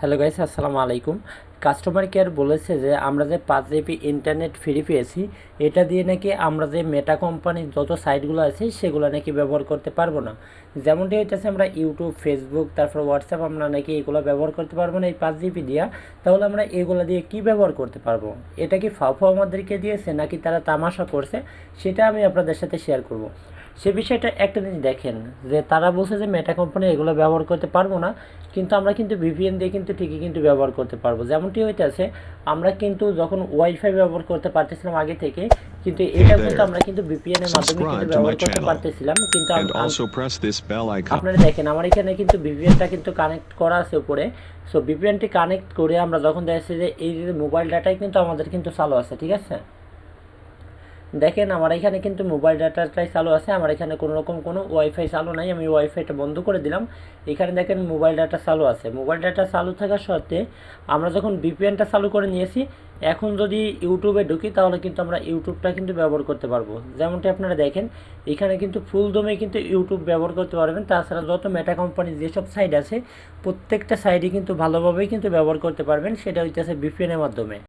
Hello guys, আসসালামু আলাইকুম। Customer care বলেছে যে, আমরা যে পাঁচ জিবি ইন্টারনেট ফ্রি পেয়েছি, এটা দিয়ে নাকি আমরা যে মেটা কোম্পানির যত সাইটগুলো আছে, সেগুলো নাকি ব্যবহার করতে পারব না। যেমনটি হইতেছে, আমরা ইউটিউব ফেসবুক তারপর হোয়াটসঅ্যাপ আমরা নাকি এগুলো ব্যবহার করতে পারব না এই পাঁচ জিবি দিয়া। তাহলে আমরা এগুলো দিয়ে কি ব্যবহার করতে পারব? এটা কি ফাফু আমাদেরকে দিয়েছে, নাকি তারা তামাশা করছে? সেটা আমি আপনাদের সাথে শেয়ার করব। সে বিষয়টা একটা জিনিস দেখেন যে তারা বলছে যে মেটা কোম্পানি এগুলো ব্যবহার করতে পারব না কিন্তু আমরা কিন্তু ভিপিএন দিয়ে কিন্তু ঠিকই কিন্তু ব্যবহার করতে পারব। যেমনটি হইতেছে আমরা কিন্তু যখন ওয়াইফাই ব্যবহার করতে পারতেছিলাম আগে থেকে কিন্তু এটা কিন্তু আমরা কিন্তু ভিপিএন এর মাধ্যমে কিন্তু ব্যবহার করতে পারতেছিলাম কিন্তু. আপনারা দেখেন আমার এখানে কিন্তু ভিপিএনটা কিন্তু কানেক্ট করা আছে উপরে। সো ভিপিএনটি কানেক্ট করে আমরা যখন দেখছি যে এই যে মোবাইল ডাটাই কিন্তু আমাদের কিন্তু চালু আছে ঠিক আছে? দেখেন, আমার এখানে কিন্তু মোবাইল ডাটাটাই চালু আছে, আমার এখানে কোনো রকম কোনো ওয়াইফাই চালু নাই, আমি ওয়াইফাইটা বন্ধ করে দিলাম। এখানে দেখেন মোবাইল ডাটা চালু আছে। মোবাইল ডাটা চালু থাকা সত্ত্বে আমরা যখন ভিপিএনটা চালু করে নিয়েছি, এখন যদি ইউটিউবে ঢুকি, তাহলে কিন্তু আমরা ইউটিউবটা কিন্তু ব্যবহার করতে পারব। যেমনটি আপনারা দেখেন, এখানে কিন্তু ফুল দমে কিন্তু ইউটিউব ব্যবহার করতে পারবেন। তাছাড়া যত মেটা কোম্পানির যেসব সাইট আছে, প্রত্যেকটা সাইডে কিন্তু ভালোভাবেই কিন্তু ব্যবহার করতে পারবেন। সেটা হইতেছে ভিপিএনের মাধ্যমে।